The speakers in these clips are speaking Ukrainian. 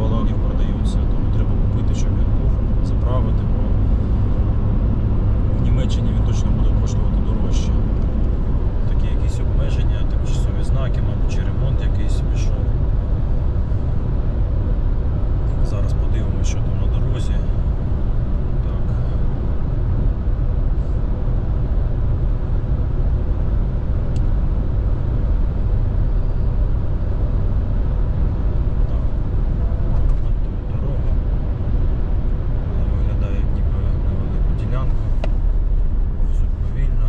балонів продаються. Тому треба купити, щоб він був, заправити, бо в Німеччині він точно буде коштувати дорожче. Такі якісь обмеження, тимчасові знаки, мабуть, чи ремонт якийсь пішов. Зараз подивимося, що там на дорозі. Так. Так. От тут дорога. Вона виглядає як ніби невелику ділянку. Повзуть повільно.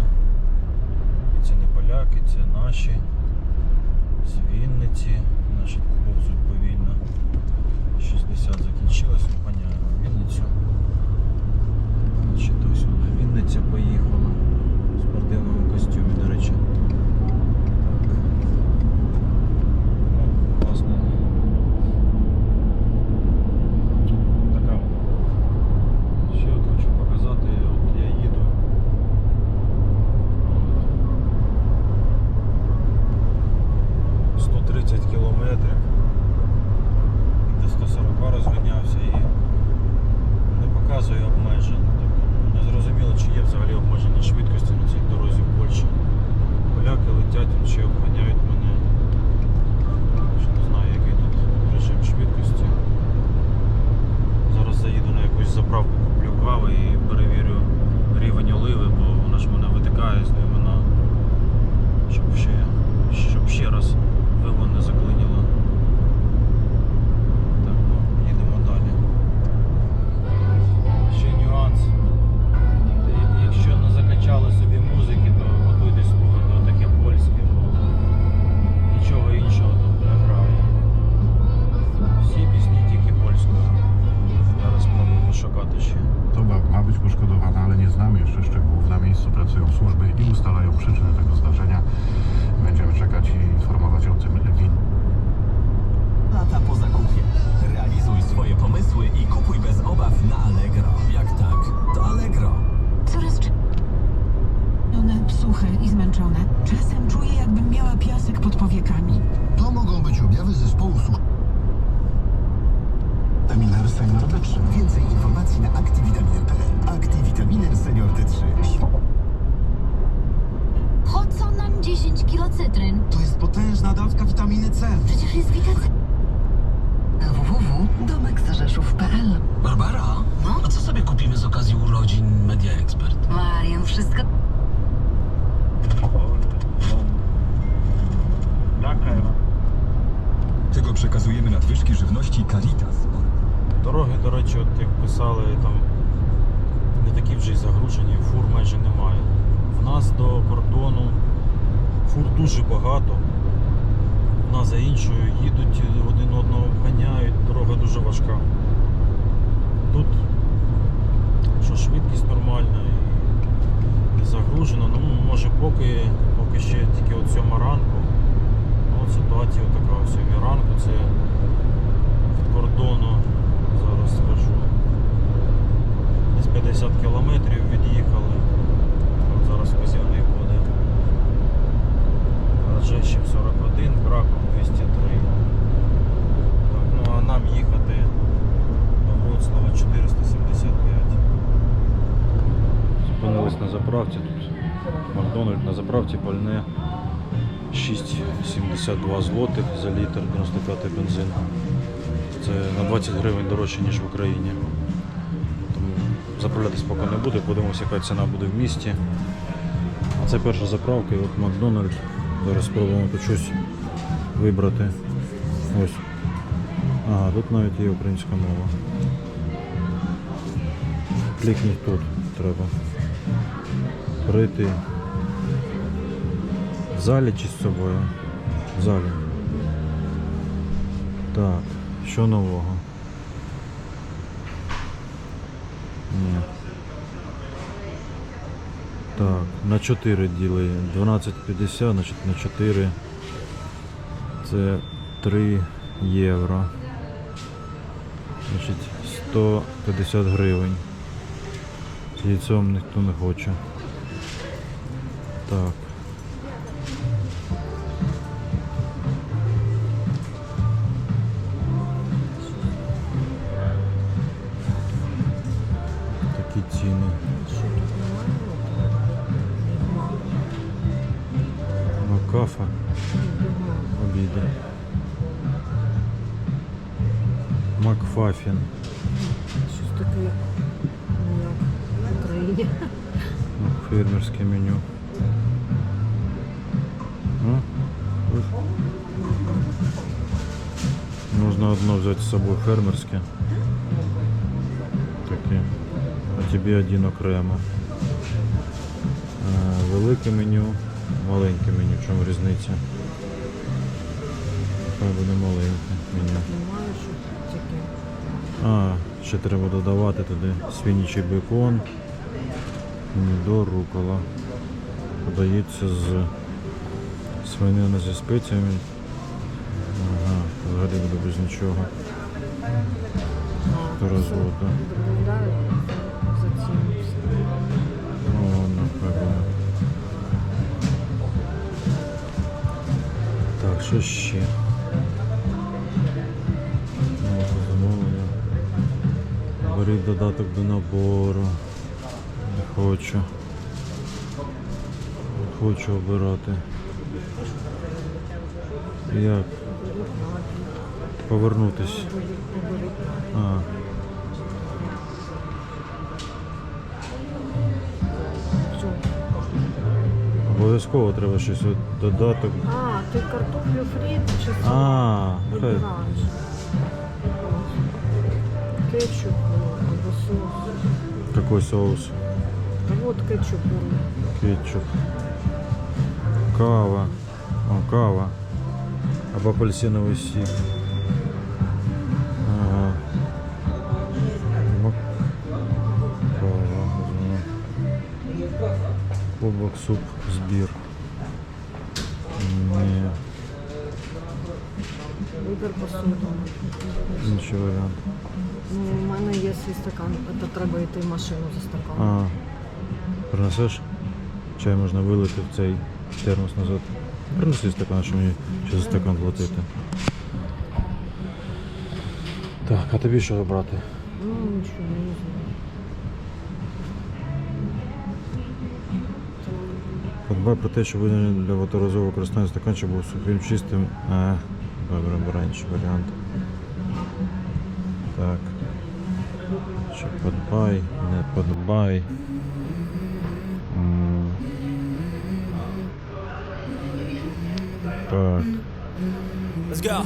І це не поляки, це наші. З Вінниці. Значить, повзуть повільно. 60 закінчилось, зупиняємо Вінницю. Значить, ось вона Вінниця поїхала. В спортивному костюмі, до речі. Так. Ну, власне. Така вона. Ще от хочу показати, от я їду. От. 130 кілометрів. І до 140 розганявся і не показує обмежень. Тобто не зрозуміло, чи є взагалі обмеження швидкості на цій дорозі в Польщі. Поляки летять чи обганяють мене. Służby i ustalają przyczyny tego zdarzenia. Będziemy czekać i informować o tym win. Lata po zakupie. Realizuj swoje pomysły i kupuj bez obaw na Allegro. Jak tak, to Allegro. Coraz. One suche i zmęczone. Czasem czuję, jakbym miała piasek pod powiekami. To mogą być objawy zespołu susz... Eminer Senior D3. Więcej 10 kilo cytryn? To jest potężna dawka witaminy C. Przecież jest witacy... www.domekzrzeszów.pl Barbara, No? a co sobie kupimy z okazji urodzin Media Expert? Marian, wszystko... Tego przekazujemy nadwyżki żywności Caritas. Дороги, до речі, от як писали, там не такі вже й загружені, фур майже немає. В нас до кордону фур дуже багато. Одна за іншою їдуть, один одного обганяють, дорога дуже важка. Тут що швидкість нормальна і не загружено. Ну, може поки, поки ще тільки от сьома ранку. Ну, от ситуація така, о сьомій ранку це від кордону, зараз скажу. Десь 50 кілометрів від'їхали. От зараз вказівник буде. Раджещів 41, Краков 203. Так, ну а нам їхати до Вроцлава 475. Зупинились заправці тут. Макдональд на заправці пальне 6,72 злотих за літр 95 бензин. Це на 20 гривень дорожче, ніж в Україні. Тому заправлятись поки не буде, подивимося, яка ціна буде в місті. А це перша заправка, і от Макдональд. Зараз спробуємо тут щось вибрати. Ось. Ага, тут навіть є українська мова. Клікніть тут треба. Прийти. В залі чи з собою? В залі. Так, що нового? Ні. Так, на 4 діли. 12,50, значить на 4. Це 3 євро. Значить 150 гривень. Яйцом ніхто не хоче. Так. Такі ціни. Макафа. Обіди. Макфафін. Щось таке, ну як в Україні. Ну, Фермерське меню. Можна одно взяти з собою фермерське. Таке. А тобі один окремо. Е, Велике меню, маленьке меню. В чому різниця? Хай буде маленьке меню. А, ще треба додавати туди свинячий бекон, помідор, рукола. Подається з свинина зі спеціями. Ага, взагалі буде без нічого. До розводу. Так, що ще? Беріть додаток до набору. Не хочу. Хочу обирати. Як? Повернутись. А. Що? Обов'язково треба щось от додаток. А, ти картоплю фрі чи А, салат хай. вибираєш. Кетчуп ну, або соус. Какой соус? Та от кетчуп беру. Кетчуп. Кава. О, кава. Або апельсиновий сік. Кубок суп збір. Ні, Вибір посуду. інший варіант. Ну, у мене є свій стакан. Це треба йти в машину за стаканом. А, принесеш? Чай можна вилити в цей термос назад. Принеси стакан, що мені ще за стакан платити. Так, а тобі що брати? Ну, нічого, не знаю. Подбай про те, що виділення для водоразового використання стаканчик був сухим, чистим. А, добре, обирай варіант. Так. Що подбай, не подбай. Так. Let's go.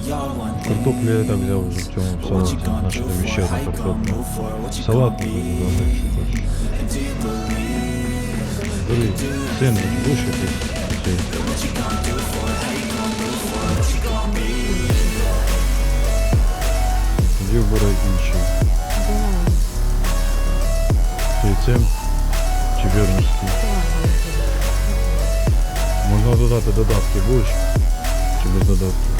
We all want Картоплю я і так взяв вже в цьому But what you салаті, gonna значить do тобі for ще it? одну How you gonna картоплю. move for it? What you Салат gonna буду be? додати, якщо хочеш. And do you believe? Бери, син, будеш якийсь? цей. Тоді вибирай інший. Яйцем чи вірності? Можна додати додатки, будеш? Чи без додатків?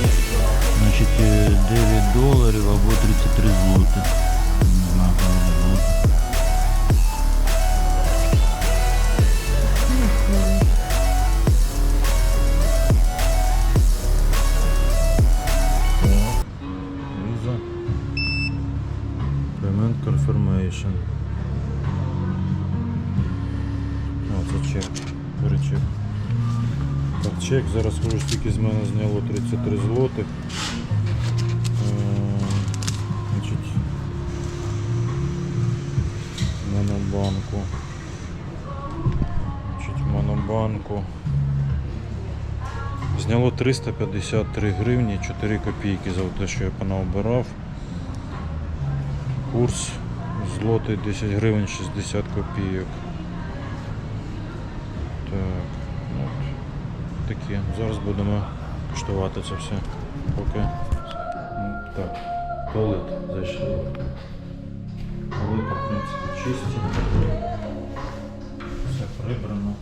Значит, э, 9 долларов або 33 злотих. Не знаю, Payment confirmation. Чек. Зараз скажу, скільки з мене зняло 33 злотих. Е, монобанку. Значить, монобанку. Зняло 353 гривні 4 копійки за те, що я понаобирав. Курс злотий 10 гривень 60 копійок. Так, от такі. Зараз будемо куштувати це все. Поки. Так, туалет зайшли. Туалет, в принципі, чисті. Все прибрано.